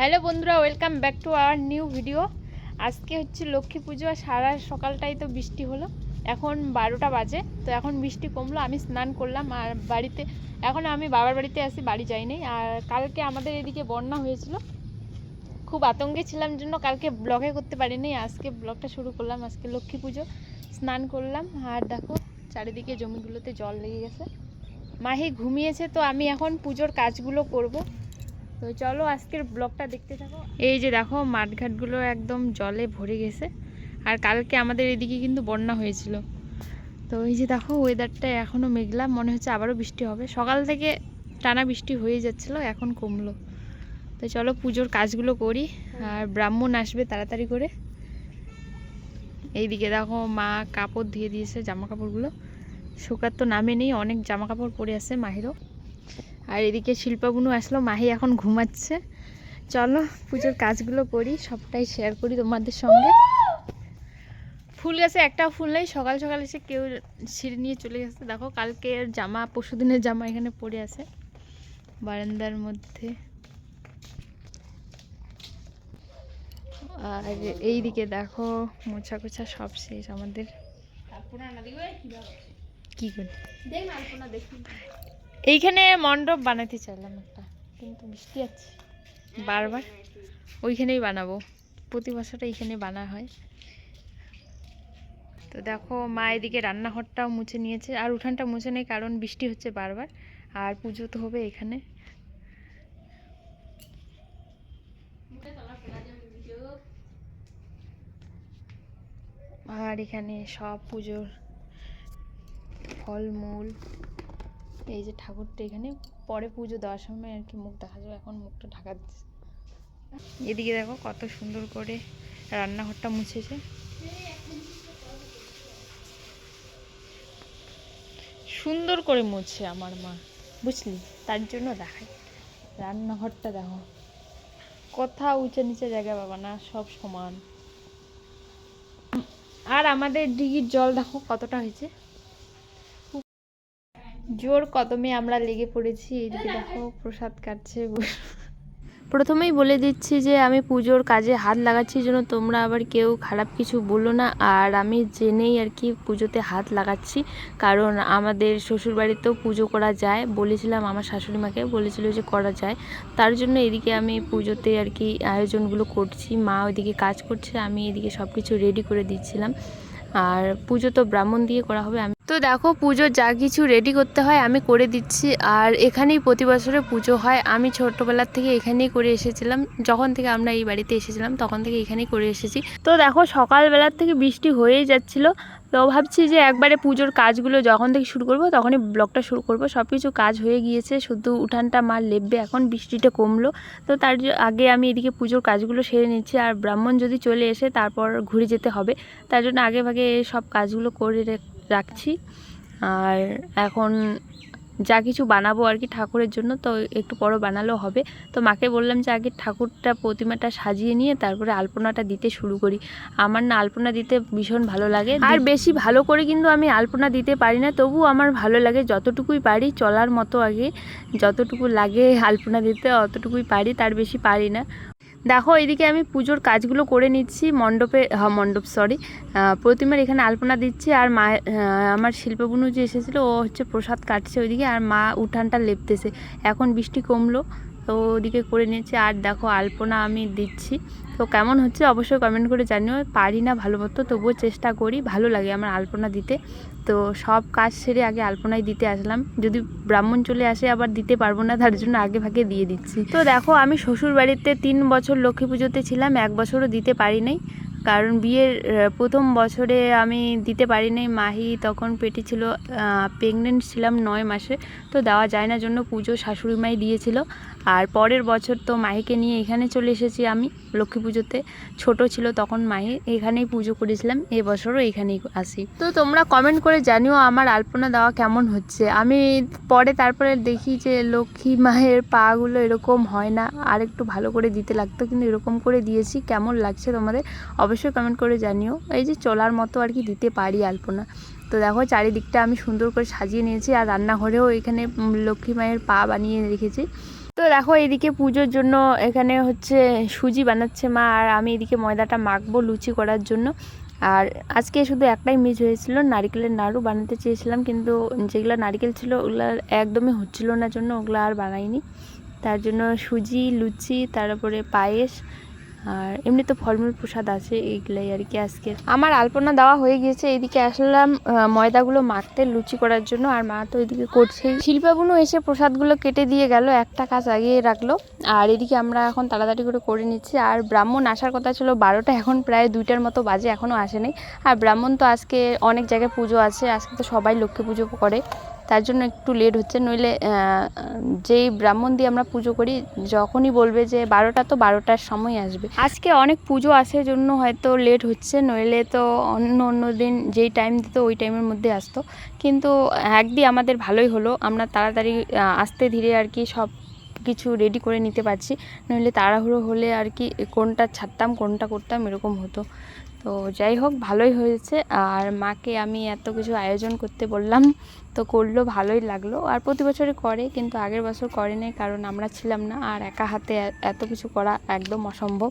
Hello বন্ধুরা, welcome back to our new video. আজকে হচ্ছে লক্ষ্মী পুজো সারা সকালটাই তো বৃষ্টি হলো। এখন বারোটা বাজে, তো এখন বৃষ্টি কমলো, আমি স্নান করলাম আর বাড়িতে, এখন আমি বাবার বাড়িতে আসি বাড়ি যাইনি। আর কালকে আমাদের এদিকে বন্যা হয়েছিল। খুব আতঙ্কে ছিলাম জন্য কালকে ব্লগে করতে পারিনি। আজকে ব্লগটা শুরু করলাম, আজকে লক্ষ্মী পুজো, স্নান করলাম। আর দেখো, চারিদিকে জমিগুলোতে জল লেগে গেছে। মাহি ঘুমিয়েছে, তো আমি এখন পুজোর কাজগুলো করব। তো চলো আজকের ব্লগটা দেখতে থাকো। এই যে দেখো, মাঠঘাটগুলো একদম জলে ভরে গেছে। আর কালকে আমাদের এদিকে কিন্তু বন্যা হয়েছিল। তো এই যে দেখো ওয়েদারটা এখনও মেঘলা, মনে হচ্ছে আবারও বৃষ্টি হবে। সকাল থেকে টানা বৃষ্টি হয়ে যাচ্ছিল, এখন কমলো। তো চলো পুজোর কাজগুলো করি, আর ব্রাহ্মণ আসবে তাড়াতাড়ি করে। এইদিকে দেখো, মা কাপড় ধুয়ে দিয়েছে জামা কাপড়গুলো শুকার তো নামে নেই, অনেক জামা কাপড় পরে আছে মাহিরও। আর এদিকে শিল্পাবুনু আসলো মাহি এখন ঘুমাচ্ছে। চলো পুজোর কাজগুলো করি সবটাই শেয়ার করি তোমাদের সঙ্গে। ফুল গাছে একটাও ফুল নেই সকাল সকাল এসে কেউ ছিঁড়ে নিয়ে চলে গেছে। দেখো কালকে জামা পরশু দিনের জামা এখানে পড়ে আছে বারান্দার মধ্যে। আর এই দিকে দেখো মোছা কোছা সব শেষ আমাদের। কি করি? এইখানে মণ্ডপ বানাতে চাইলাম একটা। কিন্তু বৃষ্টি আছে। বারবার। ওইখানেই বানাবো। প্রতি বছরটা এইখানে বানা হয়। তো দেখো, মা এদিকে রান্নাঘরটাও মুছে নিয়েছে। আর উঠানটা মুছে নেই কারণ বৃষ্টি হচ্ছে বারবার। আর পুজো তো হবে এখানে। আর এখানে সব পুজোর ফলমূল। এই যে ঠাকুরটা এখানে, পরে পুজো দেওয়ার সময় আর কি মুখ দেখা যাবে, এখন মুখটা ঢাকা দিচ্ছে। এদিকে দেখো কত সুন্দর করে রান্নাঘরটা মুছেছে। সুন্দর করে মুছে আমার মা, বুঝলি? তার জন্য দেখাই। রান্নাঘরটা দেখো। কোথাও উঁচু নিচে জায়গা পাবা না, সব সমান। আর আমাদের ডিগির জল দেখো কতটা হয়েছে। জোর কদমে আমরা লেগে পড়েছি এদিকে দেখো প্রসাদ কাটছে। প্রথমেই বলে দিচ্ছি যে আমি পুজোর কাজে হাত লাগাচ্ছি জন্য তোমরা আবার কেউ খারাপ কিছু বলো না। আর আমি জেনেই আর কি পুজোতে হাত লাগাচ্ছি কারণ আমাদের শ্বশুরবাড়িতেও পুজো করা যায়। বলেছিলাম আমার শাশুড়ি মাকে বলেছিল যে করা যায়। তার জন্য এদিকে আমি পুজোতে আর কি আয়োজনগুলো করছি। মা ওইদিকে কাজ করছে আমি এদিকে সব কিছু রেডি করে দিচ্ছিলাম। আর পুজো তো ব্রাহ্মণ দিয়ে করা হবে আমি তো দেখো পুজোর যা কিছু রেডি করতে হয় আমি করে দিচ্ছি। আর এখানেই প্রতি বছরে পুজো হয়। আমি ছোট্টবেলার থেকে এখানেই করে এসেছিলাম। যখন থেকে আমরা এই বাড়িতে এসেছিলাম, তখন থেকে এখানেই করে এসেছি। তো দেখো সকালবেলার থেকে বৃষ্টি হয়েই যাচ্ছিল। তো ভাবছি যে একবারে পুজোর কাজগুলো যখন থেকে শুরু করব, তখনই ব্লগটা শুরু করব। সব কিছু কাজ হয়ে গিয়েছে। শুধু উঠানটা মার লেপবে। এখন বৃষ্টিটা কমলো। তো তার আগে আমি এদিকে পুজোর কাজগুলো সেরে নিচ্ছি। আর ব্রাহ্মণ যদি চলে এসে তারপর ঘুরে যেতে হবে। তার জন্য আগে ভাগে সব কাজগুলো করে রাখছি। আর এখন যা কিছু বানাবো আর কি ঠাকুরের জন্য তো একটু বড় বানালেও হবে। তো মাকে বললাম যে আগে ঠাকুরটা প্রতিমাটা সাজিয়ে নিয়ে তারপরে আলপনাটা দিতে শুরু করি। আমার না আলপনা দিতে ভীষণ ভালো লাগে। আর বেশি ভালো করে কিন্তু আমি আলপনা দিতে পারি না তবু আমার ভালো লাগে যতটুকুই পারি চলার মতো আগে যতটুকু লাগে আলপনা দিতে অতটুকুই পারি তার বেশি পারি না। দেখো, এদিকে আমি পুজোর কাজগুলো করে নিচ্ছি, মণ্ডপে মণ্ডপ সরি প্রতিমার এখানে আলপনা দিচ্ছি, আর মা আমার শিল্পবনু যে এসেছিল, ও হচ্ছে প্রসাদ কাটছে ওইদিকে, আর মা উঠানটা লেপতেছে। এখন বৃষ্টি কমলো, তো ওদিকে করে নিয়েছি, আর দেখো, আলপনা আমি দিচ্ছি। তো কেমন হচ্ছে অবশ্যই কমেন্ট করে জানিও, পারি না ভালো মতো, তবুও চেষ্টা করি, ভালো লাগে আমার আলপনা দিতে। তো সব কাজ সেরে আগে আলপনায় দিতে আসলাম। যদি ব্রাহ্মণ চলে আসে, আবার দিতে পারব না, তার জন্য আগে ভাগে দিয়ে দিচ্ছি। তো দেখো, আমি শ্বশুর বাড়িতে তিন বছর লক্ষ্মী পুজোতে ছিলাম, এক বছরও দিতে পারি নাই। কারণ বিয়ের প্রথম বছরে আমি দিতে পারি নাই। মাহি তখন পেটে ছিল প্রেগনেন্ট ছিলাম নয় মাসে। তো দেওয়া যায় না, জন্য পুজো শাশুড়ি মাই দিয়েছিল। আর পরের বছর তো মাহিকে নিয়ে এখানে চলে এসেছি আমি লক্ষ্মী পুজোতে। ছোট ছিল তখন মাহি এখানেই পুজো করেছিলাম এবছরও এখানেই আসি। তো তোমরা কমেন্ট করে জানিও আমার আলপনা দেওয়া কেমন হচ্ছে। আমি পরে তারপরে দেখি যে লক্ষ্মী মায়ের পাগুলো এরকম হয় না। আর একটু ভালো করে দিতে লাগতো, কিন্তু এরকম করে দিয়েছি। কেমন লাগছে তোমাদের অবশ্যই কমেন্ট করে জানিও। এই যে চলার মতো আর কি দিতে পারি আলপনা। তো দেখো চারিদিকটা আমি সুন্দর করে সাজিয়ে নিয়েছি আর রান্নাঘরেও এখানে লক্ষ্মী মায়ের পা বানিয়ে রেখেছি। তো দেখো, এদিকে পুজোর জন্য এখানে হচ্ছে সুজি বানাচ্ছে মা, আর আমি এদিকে ময়দাটা মাখবো লুচি করার জন্য। আর আজকে শুধু একটাই মিস হয়েছিল, নারিকেলের নাড়ু বানাতে চেয়েছিলাম, কিন্তু যেগুলো নারিকেল ছিল ওগুলো একদমই হচ্ছিল না জন্য ওগুলো আর বানাইনি। তার জন্য সুজি, লুচি, তারপরে পায়েস আর এমনি তো ফলমূল প্রসাদ আছে, এইগুলাই আর কি আজকে। আমার আলপনা দেওয়া হয়ে গিয়েছে, এদিকে আসলাম ময়দাগুলো মাখতে লুচি করার জন্য, আর মা তো এদিকে করছেই শিল্পাবুনও এসে প্রসাদগুলো কেটে দিয়ে গেল, একটা কাজ আগিয়ে রাখল। আর এদিকে আমরা এখন তাড়াতাড়ি করে করে নিচ্ছি। আর ব্রাহ্মণ আসার কথা ছিল বারোটা, এখন প্রায় দুইটার মতো বাজে এখনও আসেনি। আর ব্রাহ্মণ তো আজকে অনেক জায়গায় পুজো আছে, আজকে তো সবাই লক্ষ্মী পুজো করে। তার জন্য একটু লেট হচ্ছে। নইলে যেই ব্রাহ্মণ দিয়ে আমরা পুজো করি, যখনই বলবে যে বারোটা তো বারোটার সময় আসবে। আজকে অনেক পুজো আছে জন্য হয়তো লেট হচ্ছে, নইলে তো অন্য অন্য দিন যেই টাইম দিত ওই টাইমের মধ্যে আসতো। কিন্তু একদিন আমাদের ভালোই হলো, আমরা তাড়াতাড়ি আসতে ধীরে আর কি সব কিছু রেডি করে নিতে পারছি। নইলে তাড়াহুড়ো হলে আর কি কোনটা ছাড়তাম, কোনটা করতাম এরকম হতো। তো যাই হোক, ভালোই হয়েছে। আর মাকে আমি এত কিছু আয়োজন করতে বললাম। তো করল, ভালোই লাগল। আর প্রতি বছরে করে, কিন্তু আগের বছর করে নাই কারণ আমরা ছিলাম না। আর একা হাতে এত কিছু করা একদম অসম্ভব।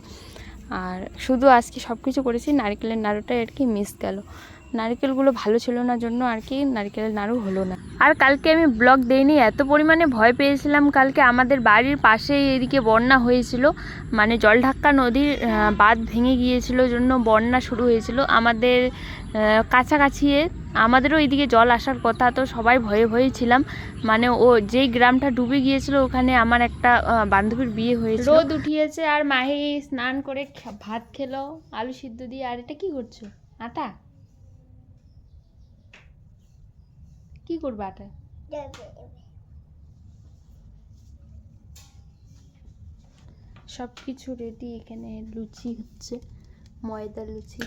আর শুধু আজকে সব কিছু করেছি, নারকেলের নাড়ুটাই আর কি মিস গেল। নারকেলগুলো ভালো ছিল না জন্য আর কি নারকেলের নাড়ু হলো না। আর কালকে আমি ব্লগ দেইনি, এত পরিমাণে ভয় পেয়েছিলাম কালকে। আমাদের বাড়ির পাশেই এদিকে বন্যা হয়েছিল মানে জলঢাক্কা নদীর বাঁধ ভেঙে গিয়েছিল জন্য বন্যা শুরু হয়েছিল। আমাদের কাছাকাছি আমাদেরও এইদিকে জল আসার কথা, তো সবাই ভয়ে ভয়ে ছিলাম। মানে ও যেই গ্রামটা ডুবে গিয়েছিল, ওখানে আমার একটা বান্ধবীর বিয়ে হয়েছে রোদ উঠিয়েছে আর মাহি স্নান করে ভাত খেলো, আলু সিদ্ধ দিয়ে, আর এটা কি করছ? আটা? কি করবে আটা? সব কিছু রেডি এখানে লুচি হচ্ছে ময়দা লুচি।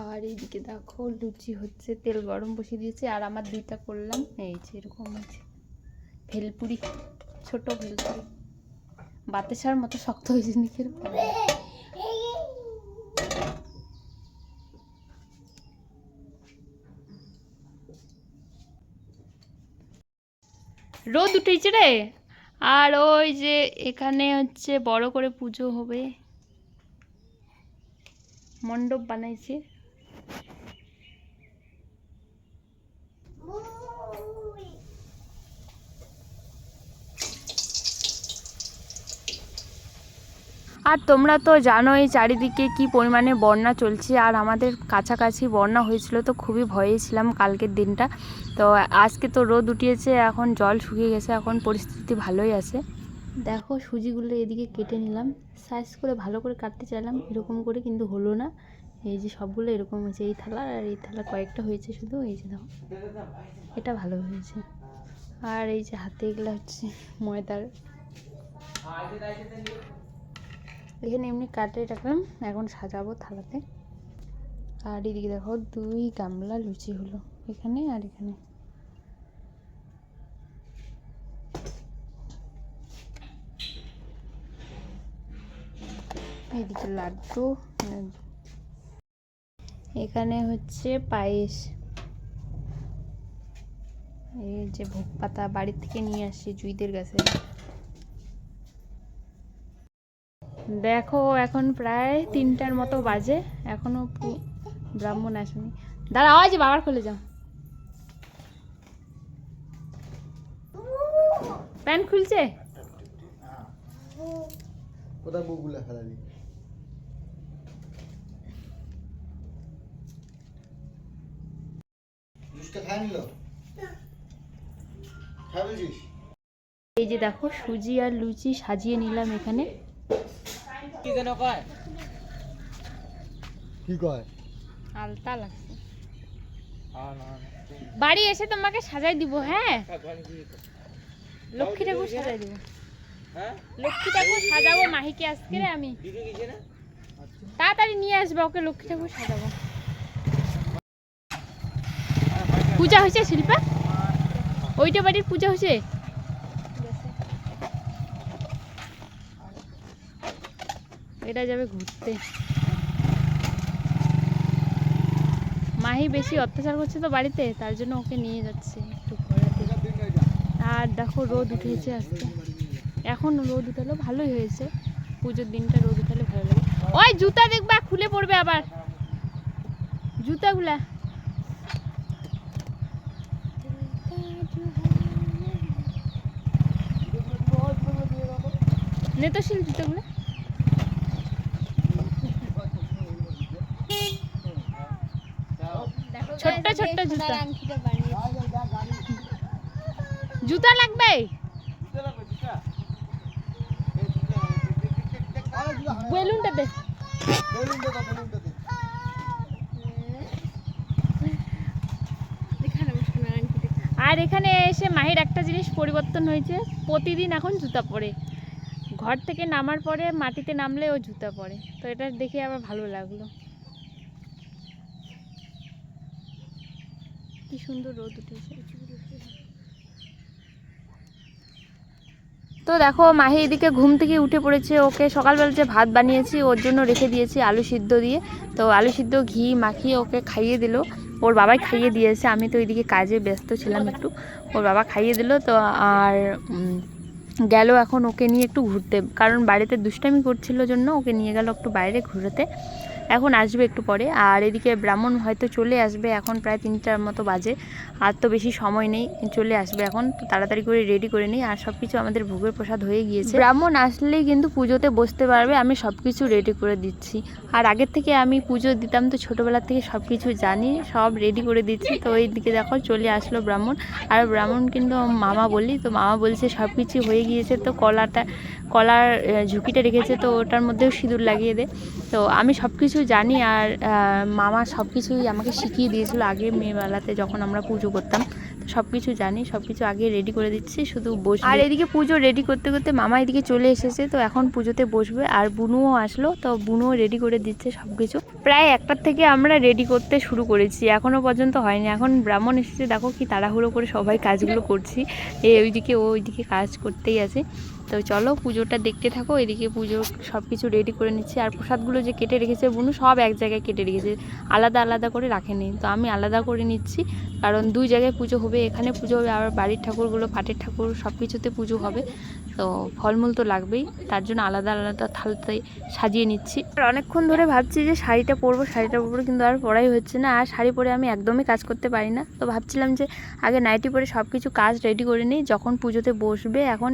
আর এইদিকে দেখো লুচি হচ্ছে, তেল গরম বসিয়ে দিয়েছি, আর আমার দুইটা করলাম। এই যে এরকম আছে। ভেলপুরি, ছোট ভেলপুরি। বাতাসার মতো শক্ত হয়েছে নাকি? এরকম? রোদ উঠেছে রে। আর ওই যে এখানে হচ্ছে বড় করে পুজো হবে। মণ্ডপ বানাইছে। আর তোমরা তো জানোই চারিদিকে কি পরিমাণে বন্যা চলছে, আর আমাদের কাছাকাছি বন্যা হয়েছিল তো খুবই ভয়ে ছিলাম কালকের দিনটা। তো আজকে তো রোদ উঠিয়েছে, এখন জল শুকিয়ে গেছে, এখন পরিস্থিতি ভালোই আছে। দেখো সুজিগুলো এদিকে কেটে নিলাম। সাইজ করে ভালো করে কাটতে চাইলাম, এরকম করে কিন্তু হলো না। এই যে সবগুলো এরকম হয়েছে, এই থালা আর এই থালা কয়েকটা হয়েছে শুধু, এই যে দেখো, এটা ভালো হয়েছে। আর এই যে হাতে এগুলো হচ্ছে ময়দার। এখানে এমনি কাটে রাখলাম, এখন সাজাবো থালাতে। আর এদিকে দেখো দুই গামলা লুচি হলো, এখানে আর এখানে। এদিকে লাড্ডু, এখানে হচ্ছে পায়েস। এই যে ভোগ পাতা বাড়ি থেকে নিয়ে আসছি জুইদের গাছে। দেখো এখন প্রায় তিনটার মতো বাজে। এখনও ব্রাহ্মণ আসেনি। দাঁড়া আওয়াজ বাবার খুলে যাও। প্যান্ট খুলছে? কোথায় ফেলালি এই যে দেখো সুজি আর লুচি সাজিয়ে নিলাম এখানে। কি কয়? আলতা লাগছে। বাড়ি এসে তোমাকে সাজাই দিব হ্যাঁ? লক্ষ্মী ঠাকুর সাজাই দিব। লক্ষ্মী ঠাকুর সাজাবো মাহিকে আজকে রে আমি। তাড়াতাড়ি নিয়ে আসব ওকে লক্ষ্মী ঠাকুর সাজাবো পূজা হয়েছে শিল্পা? ওইটা বাড়ির পূজা হয়েছে? এটা যাবে ঘুরতে। মাহি বেশি অত্যাচার করছে তো বাড়িতে, তার জন্য ওকে নিয়ে যাচ্ছে একটু আর দেখো রোদ উঠেছে আজকে। এখন রোদ উঠালো, ভালোই হয়েছে। পুজোর দিনটা রোদ উঠালে ভালো লাগে। ওই জুতা দেখবা, খুলে পড়বে আবার। জুতাগুলা। নেতশীল জুতোগুলো? ছোট্ট ছোট্ট জুতা। জুতা লাগবে? বেলুনটা দে। আর এখানে এসে মাহির একটা জিনিস পরিবর্তন হয়েছে। প্রতিদিন এখন জুতা পরে। ঘর থেকে নামার পরে মাটিতে নামলে ও জুতা পরে। তো এটা দেখে আবার ভালো লাগল। সুন্দর রোদ উঠেছে। তো দেখো, মাহি এদিকে ঘুম থেকে উঠে পড়েছে। ওকে সকালবেলা যে ভাত বানিয়েছি, ওর জন্য রেখে দিয়েছি আলু সিদ্ধ দিয়ে। তো আলু সিদ্ধ ঘি মাখিয়ে ওকে খাইয়ে দিল। ওর বাবাই খাইয়ে দিয়েছে। আমি তো ওইদিকে কাজে ব্যস্ত ছিলাম একটু। ওর বাবা খাইয়ে দিল। তো আর গেল এখন ওকে নিয়ে একটু ঘুরতে। কারণ বাড়িতে দুষ্টামি করছিল জন্য ওকে নিয়ে গেল একটু বাইরে ঘুরতে। এখন আসবে একটু পরে। আর এদিকে ব্রাহ্মণ হয়তো চলে আসবে, এখন প্রায় তিনটার মতো বাজে। আর তো বেশি সময় নেই, চলে আসবে এখন। তো তাড়াতাড়ি করে রেডি করে নিই। আর সব কিছু আমাদের ভোগের প্রসাদ হয়ে গিয়েছে। ব্রাহ্মণ আসলেই কিন্তু পুজোতে বসতে পারবে, আমি সব কিছু রেডি করে দিচ্ছি। আর আগের থেকে আমি পুজো দিতাম তো ছোটোবেলা থেকে সব কিছু জানি, সব রেডি করে দিচ্ছি। তো ওই দিকে দেখো, চলে আসলো ব্রাহ্মণ। আর ব্রাহ্মণ কিন্তু মামা বলি, তো মামা বলছে সব কিছু হয়ে গিয়েছে, তো কলাটা কলার ঝুঁকিটা রেখেছে, তো ওটার মধ্যেও সিঁদুর লাগিয়ে দে। তো আমি সব কিছু জানি আর মামা সব কিছুই আমাকে শিখিয়ে দিয়েছিল আগে মেয়েবেলাতে যখন আমরা পুজো করতাম। সব কিছু জানি সব কিছু আগে রেডি করে দিচ্ছি, শুধু বসে আর এদিকে পুজো রেডি করতে করতে মামা এদিকে চলে এসেছে, তো এখন পুজোতে বসবে। আর বুনুও আসলো, তো বুনুও রেডি করে দিচ্ছে সব কিছু প্রায় একটার থেকে আমরা রেডি করতে শুরু করেছি এখনও পর্যন্ত হয়নি। এখন ব্রাহ্মণ এসেছে, দেখো কি তাড়াহুড়ো করে সবাই কাজগুলো করছি। এ, ওইদিকে ও ওইদিকে কাজ করতেই আছে। তো চলো পুজোটা দেখতে থাকো, এদিকে পুজো সব কিছু রেডি করে নিচ্ছি। আর প্রসাদগুলো যে কেটে রেখেছে বুনু, সব এক জায়গায় কেটে রেখেছে। আলাদা আলাদা করে রাখেনি। তো আমি আলাদা করে নিচ্ছি, কারণ দুই জায়গায় পুজো হবে, এখানে পুজো হবে, আবার বাড়ির ঠাকুরগুলো পাটের ঠাকুর সব কিছুতে পুজো হবে। তো ফলমূল তো লাগবেই, তার জন্য আলাদা আলাদা থালতে সাজিয়ে নিচ্ছি। আর অনেকক্ষণ ধরে ভাবছি যে শাড়িটা পরবো শাড়িটা পরবো, কিন্তু আর পরাই হচ্ছে না। আর শাড়ি পরে আমি একদমই কাজ করতে পারি না। তো ভাবছিলাম যে আগে নাইটি পরে সব কিছু কাজ রেডি করে নিই, যখন পুজোতে বসবে, এখন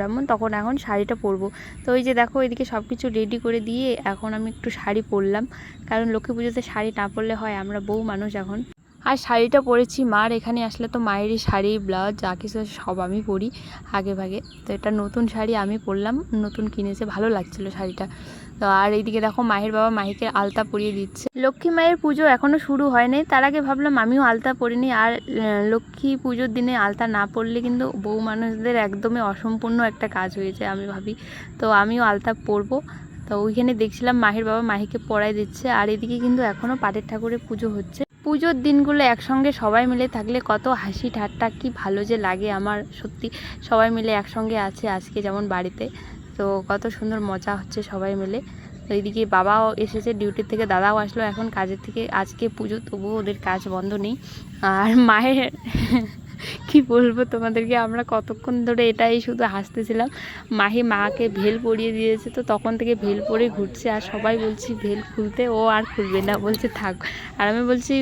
ব্রাহ্মণ, তখন এখন শাড়িটা পরবো। তো ওই যে দেখো এদিকে সব কিছু রেডি করে দিয়ে এখন আমি একটু শাড়ি পরলাম। কারণ লক্ষ্মী পুজোতে শাড়ি না পরলে হয়, আমরা বউ মানুষ এখন। আর শাড়িটা পরেছি, মার এখানে আসলে তো মায়েরই শাড়ি, ব্লাউজ, যা কিছু সব আমি পরি আগে ভাগে। তো এটা নতুন শাড়ি আমি পরলাম, নতুন কিনেছে, ভালো লাগছিল শাড়িটা। তো আর এইদিকে দেখো মায়ের বাবা মাহিকে আলতা পরিয়ে দিচ্ছে। লক্ষ্মী মায়ের পুজো এখনও শুরু হয়নি, তার আগে ভাবলাম আমিও আলতা পরিনি, আর লক্ষ্মী পুজোর দিনে আলতা না পরলে কিন্তু বউ মানুষদের একদমই অসম্পূর্ণ একটা কাজ হয়েছে আমি ভাবি। তো আমিও আলতা পরবো। তো ওইখানে দেখছিলাম মাহির বাবা মাহিকে পড়াই দিচ্ছে, আর এদিকে কিন্তু এখনও পাটের ঠাকুরের পুজো হচ্ছে। পুজোর দিনগুলো একসঙ্গে সবাই মিলে থাকলে কত হাসি ঠাট্টা, কি ভালো যে লাগে আমার, সত্যি সবাই মিলে একসঙ্গে আছে আজকে যেমন বাড়িতে। তো কত সুন্দর মজা হচ্ছে সবাই মিলে। তো এইদিকে বাবাও এসেছে ডিউটির থেকে দাদাও আসলো। এখন কাজের থেকে, আজকে পুজো, তবুও ওদের কাজ বন্ধ নেই। আর মায়ের কি বলব তোমাদেরকে? আমরা কতক্ষণ ধরে এটাই শুধু হাসতেছিলাম। মাহি মাকে ভেল পরিয়ে দিয়েছে তো তখন থেকে ভেল পরে ঘুরছে আর সবাই বলছি ভেল খুলতে ও আর খুলবে না। বলছে থাক। আর আমি বলছি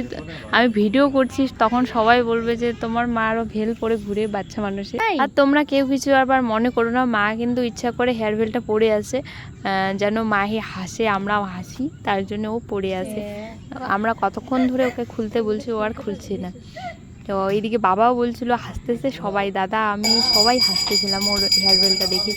আমি ভিডিও করছি। তখন সবাই বলবে যে তোমার মা আরও ভেল পরে ঘুরে বাচ্চা মানুষে। আর তোমরা কেউ কিছু আবার মনে করো না মা কিন্তু ইচ্ছা করে হেয়ার ভেলটা পরে আছে। যেন মাহি হাসে আমরাও হাসি তার জন্য ও পড়ে আছে। আমরা কতক্ষণ ধরে ওকে খুলতে বলছি ও আর খুলছে না। তো এইদিকে বাবাও বলছিল হাসতেছে সবাই দাদা আমি সবাই হাসতেছিলাম ওর হেয়ার বেলটা দেখে।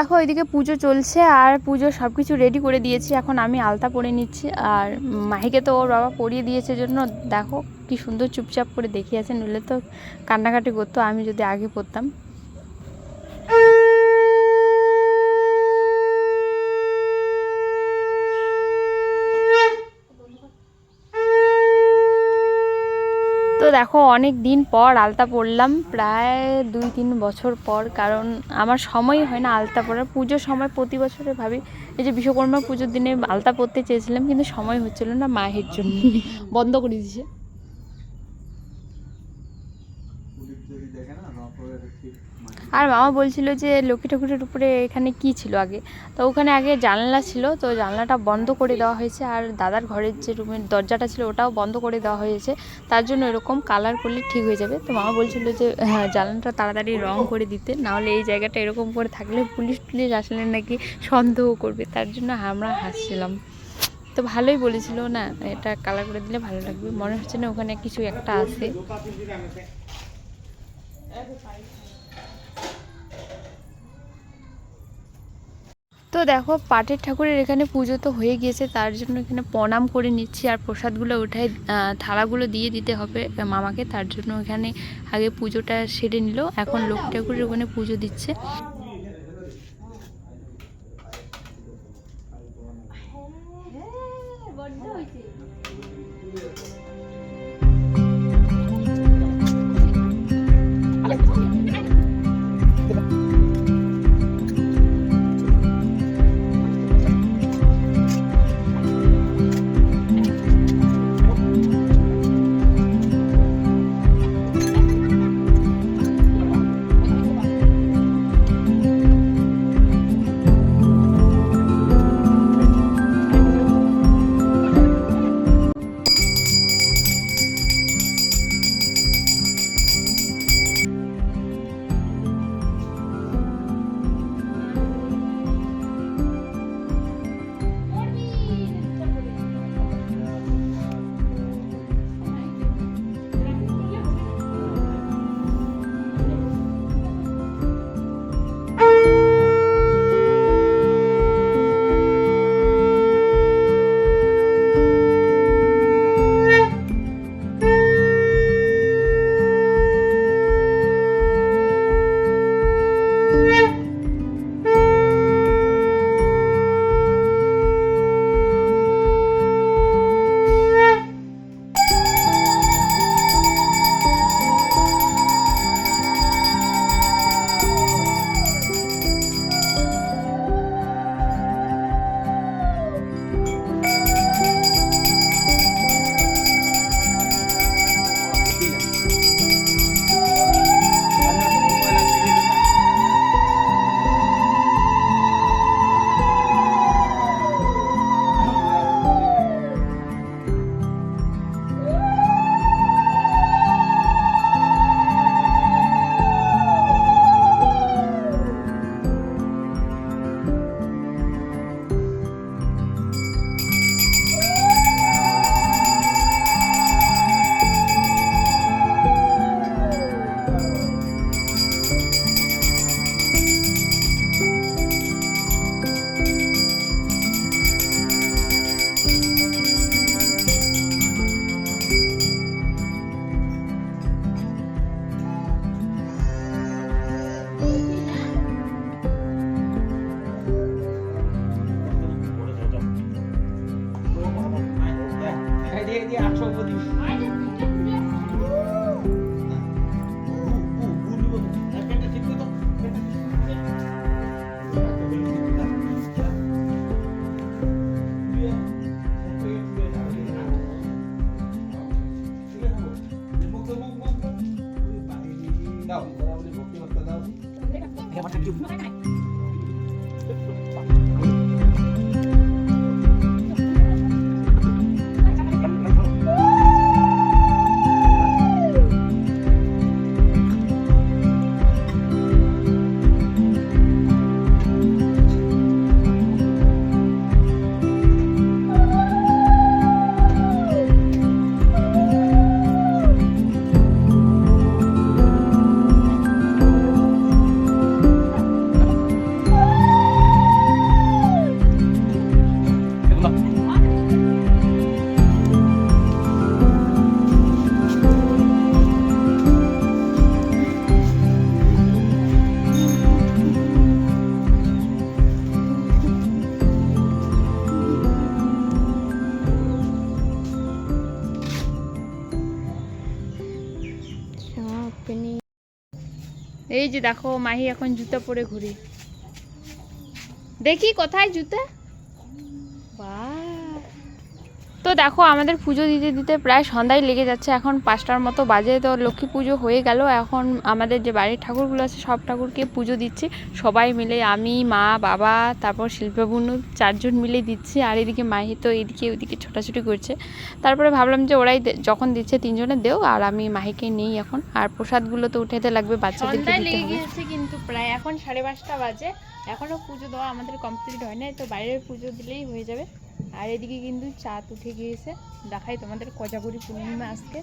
দেখো, এদিকে পুজো চলছে আর পুজো সব কিছু রেডি করে দিয়েছি। এখন আমি আলতা পরে নিচ্ছি আর মাহিকে তো ওর বাবা পরিয়ে দিয়েছে জন্য। দেখো, কি সুন্দর চুপচাপ করে দেখিয়েছে নইলে তো কান্নাকাটি করতো, আমি যদি আগে পড়তাম দেখো, অনেক দিন পর আলতা পরলাম, প্রায় দুই তিন বছর পর, কারণ আমার সময় হয় না আলতা পরার। পুজোর সময় প্রতি বছরে ভাবি, এই যে বিশ্বকর্মা পুজোর দিনে আলতা পরতে চেয়েছিলাম, কিন্তু সময় হচ্ছিল না মায়ের জন্য। বন্ধ করে দিয়েছে। আর মামা বলছিল যে লক্ষ্মী ঠাকুরের উপরে এখানে কি ছিল আগে? তো ওখানে আগে জানলা ছিল, তো জানলাটা বন্ধ করে দেওয়া হয়েছে। আর দাদার ঘরের যে রুমের দরজাটা ছিল, ওটাও বন্ধ করে দেওয়া হয়েছে। তার জন্য এরকম কালার করলে ঠিক হয়ে যাবে। তো মামা বলছিল যে হ্যাঁ জানলাটা তাড়াতাড়ি রং করে দিতে, নাহলে এই জায়গাটা এরকম করে থাকলে পুলিশ টুলিশ আসলে নাকি সন্দেহ করবে। তার জন্য আমরা হাসছিলাম। তো ভালোই বলেছিল, না, এটা কালার করে দিলে ভালো লাগবে। মনে হচ্ছে না ওখানে কিছু একটা আছে। তো দেখো পাটের ঠাকুরের এখানে পুজো তো হয়ে গিয়েছে, তার জন্য এখানে প্রণাম করে নিচ্ছি আর প্রসাদগুলো ওঠায় থালাগুলো দিয়ে দিতে হবে মামাকে, তার জন্য এখানে আগে পুজোটা সেরে নিল, এখন লোক ঠাকুরের ওখানে পুজো দিচ্ছে। দেখো মাহি এখন জুতা পরে ঘুরি। দেখি কোথায় জুতা? বাহ। তো দেখো আমাদের পুজো দিতে দিতে প্রায় সন্ধ্যায় লেগে যাচ্ছে। এখন পাঁচটার মতো বাজে তো লক্ষ্মী পুজো হয়ে গেল। এখন আমাদের যে বাড়ির ঠাকুরগুলো আছে সব ঠাকুরকে পুজো দিচ্ছি। সবাই মিলে আমি মা বাবা তারপর শিল্পা বুনু চারজন মিলে দিচ্ছি। আর এদিকে মাহি তো এদিকে ওদিকে ছোটাছুটি করছে। তারপরে ভাবলাম যে ওরাই যখন দিচ্ছে তিনজনে দেও আর আমি মাহিকে নেই এখন। আর প্রসাদগুলো তো উঠাতে লাগবে বাচ্চাদের হবে। গিয়েছে কিন্তু প্রায় এখন সাড়ে পাঁচটা বাজে। এখনও পুজো দেওয়া আমাদের কমপ্লিট হয় নাই তো বাইরের পুজো দিলেই হয়ে যাবে। আর এদিকে কিন্তু চাঁদ উঠে গিয়েছে। দেখাই তোমাদের কোজাগরি পূর্ণিমা আজকে।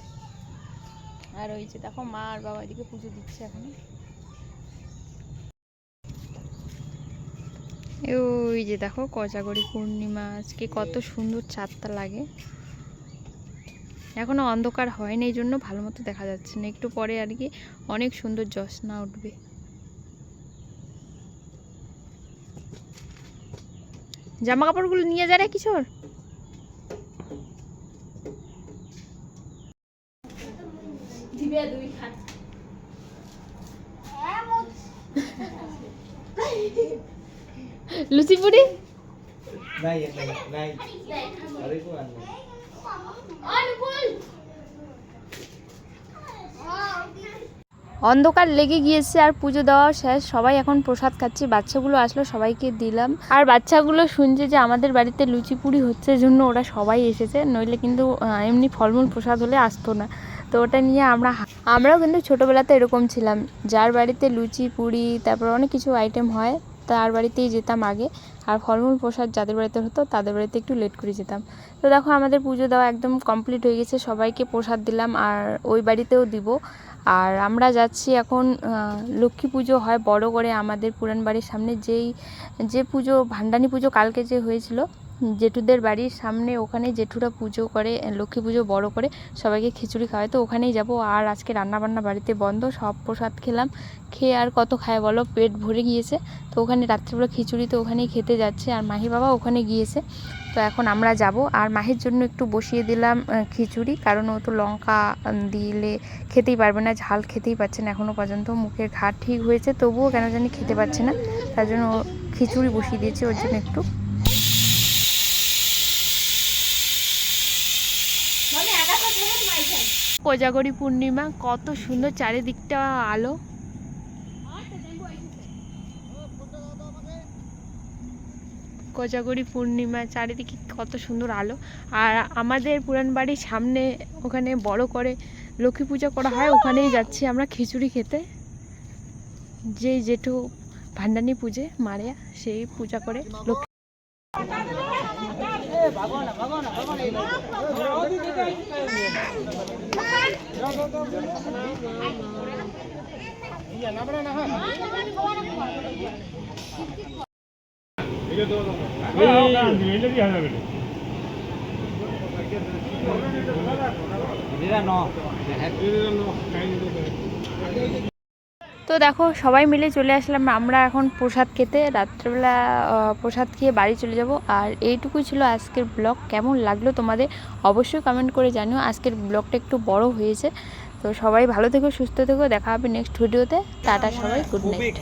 আর ওই যে দেখো মা আর বাবা এদিকে পুজো দিচ্ছে এখন। ওই যে দেখো কোজাগরি পূর্ণিমা, আজকে কত সুন্দর চাঁদটা লাগে। এখনও অন্ধকার হয়নি, এই জন্য ভালো মতো দেখা যাচ্ছে না। একটু পরে আর কি অনেক সুন্দর জ্যোৎস্না উঠবে। জামা কাপড়গুলো নিয়ে যা রে কিশোর? লুচি পুরি? নাই নাই নাই। আরে অন্ধকার লেগে গিয়েছে আর পুজো দেওয়া শেষ। সবাই এখন প্রসাদ খাচ্ছি। বাচ্চাগুলো আসলো, সবাইকে দিলাম। আর বাচ্চাগুলো শুনছে যে আমাদের বাড়িতে লুচি পুরি হচ্ছে জন্য ওরা সবাই এসেছে। নইলে কিন্তু এমনি ফলমূল প্রসাদ হলে আসতো না। তো ওটা নিয়ে আমরা আমরাও কিন্তু ছোটোবেলাতে এরকম ছিলাম। যার বাড়িতে লুচি, পুরি, তারপর অনেক কিছু আইটেম হয়, তার বাড়িতেই যেতাম আগে। আর ফলমূল প্রসাদ যাদের বাড়িতে হতো, তাদের বাড়িতে একটু লেট করে যেতাম। তো দেখো, আমাদের পুজো দেওয়া একদম কমপ্লিট হয়ে গেছে। সবাইকে প্রসাদ দিলাম, আর ওই বাড়িতেও দিব। আর আমরা যাচ্ছি এখন লক্ষ্মী পুজো হয় বড় করে আমাদের পুরান বাড়ির সামনে, যেই, যে পুজো, ভান্ডানি পুজো কালকে যে হয়েছিল জেঠুদের বাড়ির সামনে ওখানে জেঠুরা পুজো করে, লক্ষ্মী পুজো বড় করে, সবাইকে খিচুড়ি খাওয়ায়। তো ওখানেই যাব। আর আজকে রান্নাবান্না বাড়িতে বন্ধ, সব প্রসাদ খেলাম। খেয়ে আর কত খায় বলো? পেট ভরে গিয়েছে। তো ওখানে রাত্রিবেলা খিচুড়ি তো ওখানেই খেতে যাচ্ছে। আর মাহি বাবা ওখানে গিয়েছে। তো এখন আমরা যাব। আর মাহির জন্য একটু বসিয়ে দিলাম খিচুড়ি। কারণ ও তো লঙ্কা দিলে খেতেই পারবে না, ঝাল খেতেই পাচ্ছে না এখনও পর্যন্ত। মুখের ঘাট ঠিক হয়েছে, তবুও কেন জানি খেতে পাচ্ছে না। তার জন্য ও খিচুড়ি বসিয়ে দিয়েছে ওর জন্য একটু। কোজাগরি পূর্ণিমা, কত সুন্দর চারিদিকটা আলো। কোজাগরি পূর্ণিমা, চারিদিকে কত সুন্দর আলো। আর আমাদের পুরান বাড়ির সামনে ওখানে বড় করে লক্ষ্মী পূজা করা হয়, ওখানেই যাচ্ছি আমরা খিচুড়ি খেতে। যেই জেঠু ভান্ডানি পুজে, মারিয়া, সেই পূজা করে লক্ষ্মী no. তো দেখো সবাই মিলে চলে আসলাম আমরা এখন প্রসাদ খেতে রাত্রেবেলা প্রসাদ খেয়ে বাড়ি চলে যাব আর এইটুকুই ছিল আজকের ব্লগ কেমন লাগল তোমাদের অবশ্যই কমেন্ট করে জানিও আজকের ব্লগটা একটু বড় হয়েছে তো সবাই ভালো থেকো সুস্থ থেকো দেখা হবে নেক্সট ভিডিওতে টাটা সবাই গুড নাইট